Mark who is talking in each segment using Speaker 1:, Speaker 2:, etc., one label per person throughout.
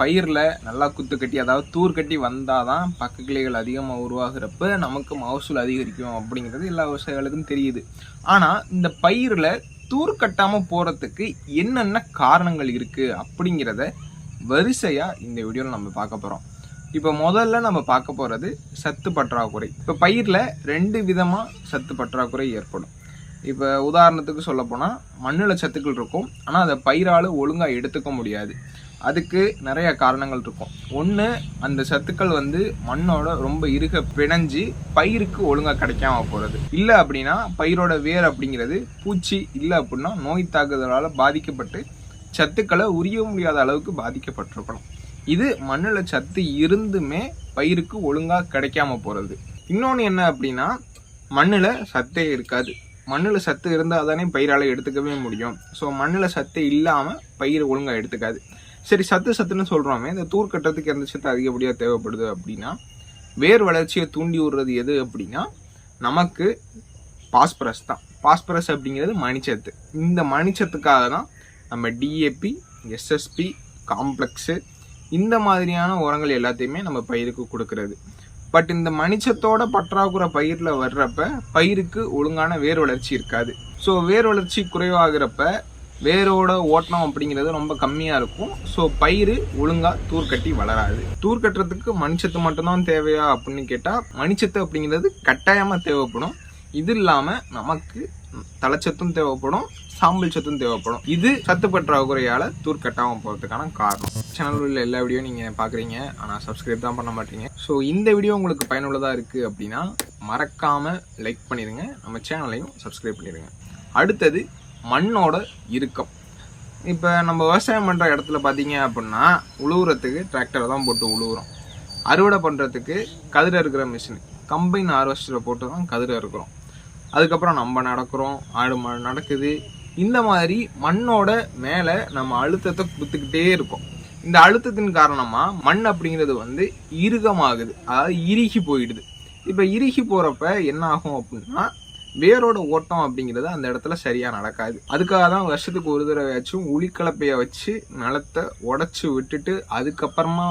Speaker 1: பயிரில் நல்லா குத்து கட்டி அதாவது தூர் கட்டி வந்தால் தான் பக்க கிளைகள் அதிகமாக உருவாகிறப்ப நமக்கு மகசூல் அதிகரிக்கும் அப்படிங்கிறது எல்லா விவசாயிகளுக்கும் தெரியுது. ஆனால் இந்த பயிரில் தூர் கட்டாமல் போகிறதுக்கு என்னென்ன காரணங்கள் இருக்குது அப்படிங்கிறத வரிசையாக இந்த வீடியோவில் நம்ம பார்க்க போகிறோம் இப்போ முதல்ல நம்ம பார்க்க போகிறது சத்து பற்றாக்குறை. இப்போ பயிரில் ரெண்டு விதமாக சத்து பற்றாக்குறை ஏற்படும். இப்போ உதாரணத்துக்கு சொல்லப்போனால் மண்ணில் சத்துக்கள் இருக்கும் ஆனால் அதை பயிரால் ஒழுங்காக எடுத்துக்க முடியாது. அதுக்கு நிறைய காரணங்கள் இருக்கும். ஒன்று அந்த சத்துக்கள் வந்து மண்ணோட ரொம்ப இருக பிணைஞ்சு பயிருக்கு ஒழுங்காக கிடைக்காம போகிறது இல்லை அப்படின்னா பயிரோட வேர் அப்படிங்கிறது பூச்சி இல்லை அப்படின்னா நோய் தாக்குதலால் பாதிக்கப்பட்டு சத்துக்களை உரிய முடியாத அளவுக்கு பாதிக்கப்பட்டிருக்கணும். இது மண்ணில் சத்து இருந்துமே பயிருக்கு ஒழுங்காக கிடைக்காம போகிறது இன்னொன்று என்ன அப்படின்னா மண்ணில் சத்தே இருக்காது. மண்ணில் சத்து இருந்தால் தானே பயிரால் எடுத்துக்கவே முடியும். ஸோ மண்ணில் சத்து இல்லாமல் பயிர் ஒழுங்காக எடுத்துக்காது. சரி சத்து சத்துன்னு சொல்கிறோமே இந்த தூர் கட்டுறதுக்கு எந்த சத்து அதிகப்படியாக தேவைப்படுது அப்படின்னா வேர் வளர்ச்சியை தூண்டி விடுறது எது அப்படின்னா நமக்கு பாஸ்பரஸ் தான். பாஸ்பரஸ் அப்படிங்கிறது மணிச்சத்து. இந்த மணிச்சத்துக்காக தான் நம்ம டிஏபி எஸ்எஸ்பி காம்ப்ளெக்ஸு இந்த மாதிரியான உரங்கள் எல்லாத்தையுமே நம்ம பயிருக்கு கொடுக்கறது. பட் இந்த மணிச்சத்தோட பற்றாக்குறை பயிரில் வர்றப்ப பயிருக்கு ஒழுங்கான வேர் வளர்ச்சி இருக்காது. ஸோ வேர் வளர்ச்சி குறைவாகிறப்ப வேரோட ஓட்டணும் அப்படிங்கிறது ரொம்ப கம்மியாக இருக்கும். ஸோ பயிர் ஒழுங்காக தூர் கட்டி வளராது. தூர் கட்டுறதுக்கு மணிச்சத்து மட்டும்தான் தேவையா அப்படின்னு கேட்டால் மணிச்சத்து அப்படிங்கிறது கட்டாயமாக தேவைப்படும். இது இல்லாமல் நமக்கு தலைச்சத்தும் தேவைப்படும் சாம்பல் சத்தும் தேவைப்படும். இது சத்து பற்றாக்குறையால் தூர் கட்டாமல் போகிறதுக்கான காரணம். சேனலில் உள்ள எல்லா வீடியோ நீங்கள் பார்க்குறீங்க ஆனால் சப்ஸ்கிரைப் தான் பண்ண மாட்டீங்க. ஸோ இந்த வீடியோ உங்களுக்கு பயனுள்ளதாக இருக்குது அப்படின்னா மறக்காமல் லைக் பண்ணிடுங்க நம்ம சேனலையும் சப்ஸ்கிரைப் பண்ணிடுங்க அடுத்தது மண்ணோட இறுக்கம். இப்போ நம்ம விவசாயம் பண்ணுற இடத்துல பார்த்தீங்க அப்படின்னா உழுவுறதுக்கு டிராக்டரை தான் போட்டு உழுவுறோம். அறுவடை பண்ணுறதுக்கு கதிரை இருக்கிற மிஷின் கம்பைன் ஹார்வெஸ்டரை போட்டு தான் கதிரை இருக்கிறோம் அதுக்கப்புறம் நம்ம நடக்கிறோம் ஆடு மாடு நடக்குது. இந்த மாதிரி மண்ணோட மேலே நம்ம அழுத்தத்தை கொடுத்துக்கிட்டே இருக்கோம். இந்த அழுத்தத்தின் காரணமாக மண் அப்படிங்கிறது வந்து இறுகமாகுது. அதாவது இறுகி போயிடுது. இப்போ இறுகி போகிறப்ப என்ன ஆகும் அப்படின்னா வேரோட ஓட்டம் அப்படிங்கிறது அந்த இடத்துல சரியாக நடக்காது. அதுக்காக தான் வருஷத்துக்கு ஒரு தடவையாச்சும் உளிக்கலப்பையை வச்சு நிலத்தை உடச்சி விட்டுட்டு அதுக்கப்புறமா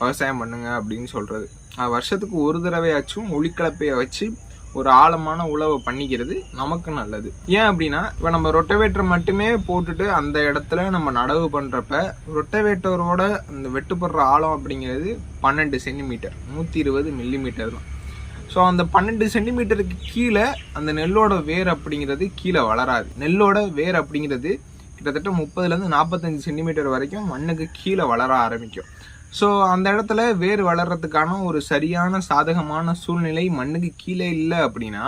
Speaker 1: விவசாயம் பண்ணுங்க அப்படின்னு சொல்கிறது வருஷத்துக்கு ஒரு தடவையாச்சும் உளிக்கலப்பையை வச்சு ஒரு ஆழமான உழவை பண்ணிக்கிறது நமக்கு நல்லது. ஏன் அப்படின்னா இப்போ நம்ம ரொட்டவேட்டர் மட்டுமே போட்டுட்டு அந்த இடத்துல நம்ம நடவு பண்ணுறப்ப ரொட்டவேட்டரோட அந்த வெட்டுப்படுற ஆழம் அப்படிங்கிறது பன்னெண்டு சென்டிமீட்டர் நூற்றி இருபது மில்லிமீட்டர் தான். ஸோ அந்த பன்னெண்டு சென்டிமீட்டருக்கு கீழே அந்த நெல்லோட வேர் அப்படிங்கிறது கீழே வளராது. நெல்லோட வேர் அப்படிங்கிறது கிட்டத்தட்ட முப்பதுலேருந்து நாற்பத்தஞ்சு சென்டிமீட்டர் வரைக்கும் மண்ணுக்கு கீழே வளர ஆரம்பிக்கும். ஸோ அந்த இடத்துல வேர் வளர்கிறதுக்கான ஒரு சரியான சாதகமான சூழ்நிலை மண்ணுக்கு கீழே இல்லை அப்படின்னா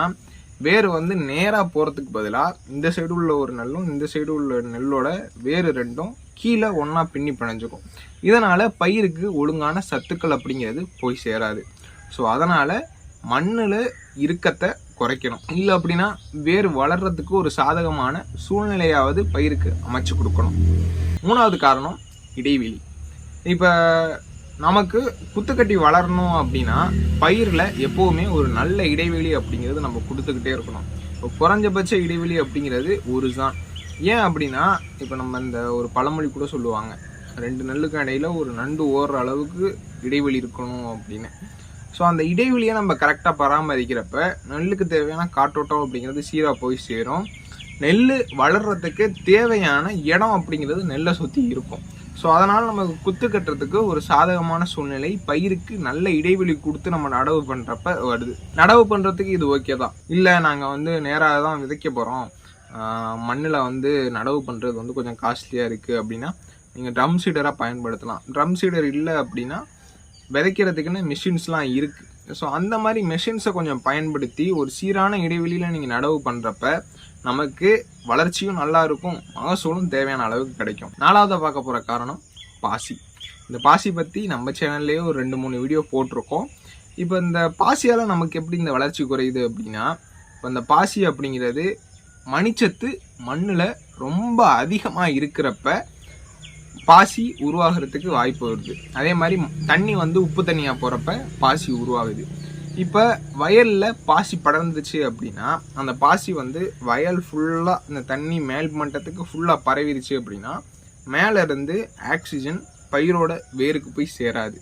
Speaker 1: வேர் வந்து நேராக போகிறதுக்கு பதிலாக இந்த சைடு உள்ள ஒரு நெல்லும் இந்த சைடு உள்ள நெல்லோட வேறு ரெண்டும் கீழே ஒன்றா பின்னி பிணைஞ்சுக்கும். இதனால் பயிருக்கு ஒழுங்கான சத்துக்கள் அப்படிங்கிறது போய் சேராது. ஸோ அதனால் மண்ணில் இறுக்கத்தை குறைக்கணும். இல்லை அப்படின்னா வேர் வளர்கிறதுக்கு ஒரு சாதகமான சூழ்நிலையாவது பயிருக்கு அமைச்சு கொடுக்கணும். மூணாவது காரணம் இடைவெளி. இப்போ நமக்கு குத்துக்கட்டி வளரணும் அப்படின்னா பயிரில் எப்போவுமே ஒரு நல்ல இடைவெளி அப்படிங்கிறது நம்ம கொடுத்துக்கிட்டே இருக்கணும். இப்போ குறைஞ்சபட்ச இடைவெளி அப்படிங்கிறது ஒரு தான். ஏன் அப்படின்னா இப்போ நம்ம இந்த ஒரு பழமொழி கூட சொல்லுவாங்க ரெண்டு நெல்லுக்கு இடையில ஒரு நண்டு ஓடுற அளவுக்கு இடைவெளி இருக்கணும் அப்படின்னு. ஸோ அந்த இடைவெளியை நம்ம கரெக்டாக பராமரிக்கிறப்ப நெல்லுக்கு தேவையான காற்றோட்டம் அப்படிங்கிறது சீராக போய் சேரும். நெல் வளர்கிறதுக்கு தேவையான இடம் அப்படிங்கிறது நெல்லை சுற்றி இருக்கும். ஸோ அதனால் நமக்கு குத்து கட்டுறதுக்கு ஒரு சாதகமான சூழ்நிலை பயிருக்கு நல்ல இடைவெளி கொடுத்து நம்ம நடவு பண்ணுறப்ப வருது. நடவு பண்ணுறதுக்கு இது ஓகே தான். இல்லை நாங்கள் வந்து நேராக தான் விதைக்க போகிறோம் மண்ணில் வந்து நடவு பண்ணுறது வந்து கொஞ்சம் காஸ்ட்லியாக இருக்குது அப்படின்னா நீங்கள் ட்ரம் சீடராக பயன்படுத்தலாம். ட்ரம் சீடர் இல்லை அப்படின்னா விதைக்கிறதுக்குன்னு மிஷின்ஸ்லாம் இருக்குது ஸோ அந்த மாதிரி மெஷின்ஸை கொஞ்சம் பயன்படுத்தி ஒரு சீரான இடைவெளியில் நீங்கள் நடவு பண்ணுறப்ப நமக்கு வளர்ச்சியும் நல்லா இருக்கும் மகசூலும் தேவையான அளவுக்கு கிடைக்கும். நாலாவதாக பார்க்க போகிற காரணம் பாசி. இந்த பாசி பற்றி நம்ம சேனல்லேயே ஒரு ரெண்டு மூணு வீடியோ போட்டிருக்கோம். இப்போ இந்த பாசியால் நமக்கு எப்படி இந்த வளர்ச்சி குறையுது அப்படின்னா இப்போ இந்த பாசி அப்படிங்கிறது மணிச்சத்து மண்ணில் ரொம்ப அதிகமாக இருக்கிறப்ப பாசி உருவாகிறதுக்கு வாய்ப்பு வருது. அதே மாதிரி தண்ணி வந்து உப்பு தண்ணியாக போகிறப்ப பாசி உருவாகுது. இப்போ வயலில் பாசி படர்ந்துச்சு அப்படின்னா அந்த பாசி வந்து வயல் ஃபுல்லாக இந்த தண்ணி மேல் மட்டத்துக்கு ஃபுல்லாக பரவிடுச்சு அப்படின்னா மேலே இருந்து ஆக்சிஜன் பயிரோட வேருக்கு போய் சேராது.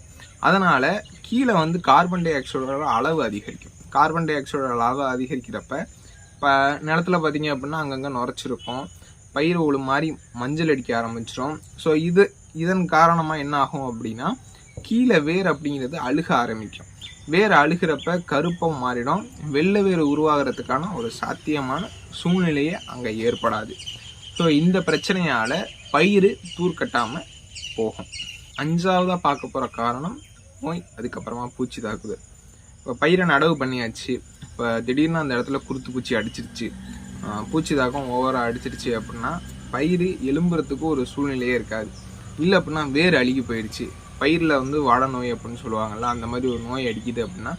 Speaker 1: அதனால் கீழே வந்து கார்பன் டை ஆக்சைடோட அளவு அதிகரிக்கும். கார்பன் டை ஆக்சைடோட அளவு அதிகரிக்கிறப்ப இப்போ நிலத்துல பார்த்தீங்க அப்படின்னா அங்கங்கே நுரைச்சிருக்கும். பயிர் ஒழு மாதிரி மஞ்சள் அடிக்க ஆரம்பிச்சிடும் ஸோ இது இதன் காரணமாக என்ன ஆகும் அப்படின்னா கீழே வேர் அப்படிங்கிறது அழுக ஆரம்பிக்கும். வேர் அழுகிறப்ப கருப்பம் மாறிடும். வெள்ளை வேர் உருவாகிறதுக்கான ஒரு சாத்தியமான சூழ்நிலையே அங்கே ஏற்படாது. ஸோ இந்த பிரச்சனையால் பயிர் தூர்க்கட்டாமல் போகும். அஞ்சாவதாக பார்க்க போகிற காரணம் நோய் அதுக்கப்புறமா பூச்சி தாக்குது. இப்போ பயிரை நடவு பண்ணியாச்சு. இப்போ திடீர்னு அந்த இடத்துல குருத்து பூச்சி அடிச்சிருச்சு. பூச்சி தாக்கம் ஓவராக அடிச்சிருச்சு அப்படின்னா பயிர் எலும்புறதுக்கு ஒரு சூழ்நிலையே இருக்காது. இல்லை அப்படின்னா வேர் அழுகி போயிடுச்சு. பயிரில் வந்து வாட நோய் அப்படின்னு சொல்லுவாங்கல்ல அந்த மாதிரி ஒரு நோய் அடிக்குது அப்படின்னா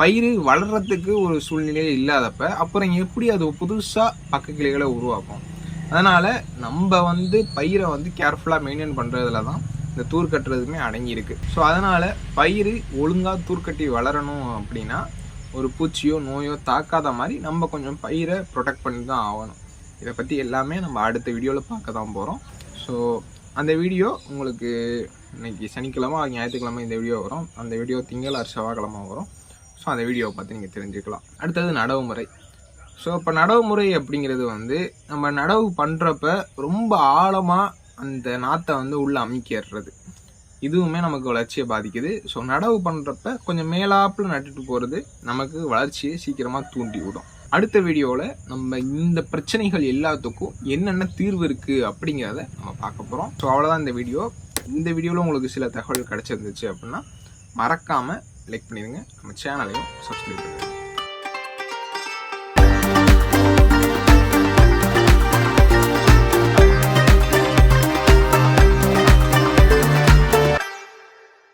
Speaker 1: பயிர் வளர்றதுக்கு ஒரு சூழ்நிலையே இல்லாதப்ப அப்புறம் எப்படி அது புதுசாக பக்க கிளைகளை உருவாக்கும்? அதனால் நம்ம வந்து பயிரை வந்து கேர்ஃபுல்லாக மெயின்டைன் பண்ணுறதுல தான் இந்த தூர் கட்டுறதுமே அடங்கியிருக்கு ஸோ அதனால் பயிர் ஒழுங்காக தூர்க்கட்டி வளரணும் அப்படின்னா ஒரு பூச்சியோ நோயோ தாக்காத மாதிரி நம்ம கொஞ்சம் பயிரை ப்ரொடெக்ட் பண்ணி தான் ஆகணும். இதை பற்றி எல்லாமே நம்ம அடுத்த வீடியோவில் பார்க்க தான் போகிறோம் ஸோ அந்த வீடியோ உங்களுக்கு இன்னைக்கு சனிக்கிழமை ஞாயிற்றுக்கிழமை இந்த வீடியோ வரும். அந்த வீடியோ திங்கள் ஆர் செவ்வாய்க்கிழமை வரும். ஸோ அந்த வீடியோவை பார்த்து நீங்கள் தெரிஞ்சுக்கலாம். அடுத்தது நடவு முறை. ஸோ இப்போ நடவு முறை அப்படிங்கிறது வந்து நம்ம நடவு பண்ணுறப்ப ரொம்ப ஆழமாக அந்த நாத்தை வந்து உள்ளே அமைக்கிறது இதுவுமே நமக்கு வளர்ச்சியை பாதிக்குது. ஸோ நடவு பண்ணுறப்ப கொஞ்சம் மேலாப்பில் நட்டுட்டு போகிறது நமக்கு வளர்ச்சியை சீக்கிரமாக தூண்டி விடும். அடுத்த வீடியோவில் நம்ம இந்த பிரச்சனைகள் எல்லாத்துக்கும் என்னென்ன தீர்வு இருக்குது அப்படிங்கிறத நம்ம பார்க்க போகிறோம் ஸோ அவ்வளோதான் இந்த வீடியோ. இந்த வீடியோவில் உங்களுக்கு சில தகவல் கிடச்சிருந்துச்சு அப்படின்னா மறக்காமல் லைக் பண்ணிடுங்க. நம்ம சேனலையும் சப்ஸ்கிரைப் பண்ணுங்கள்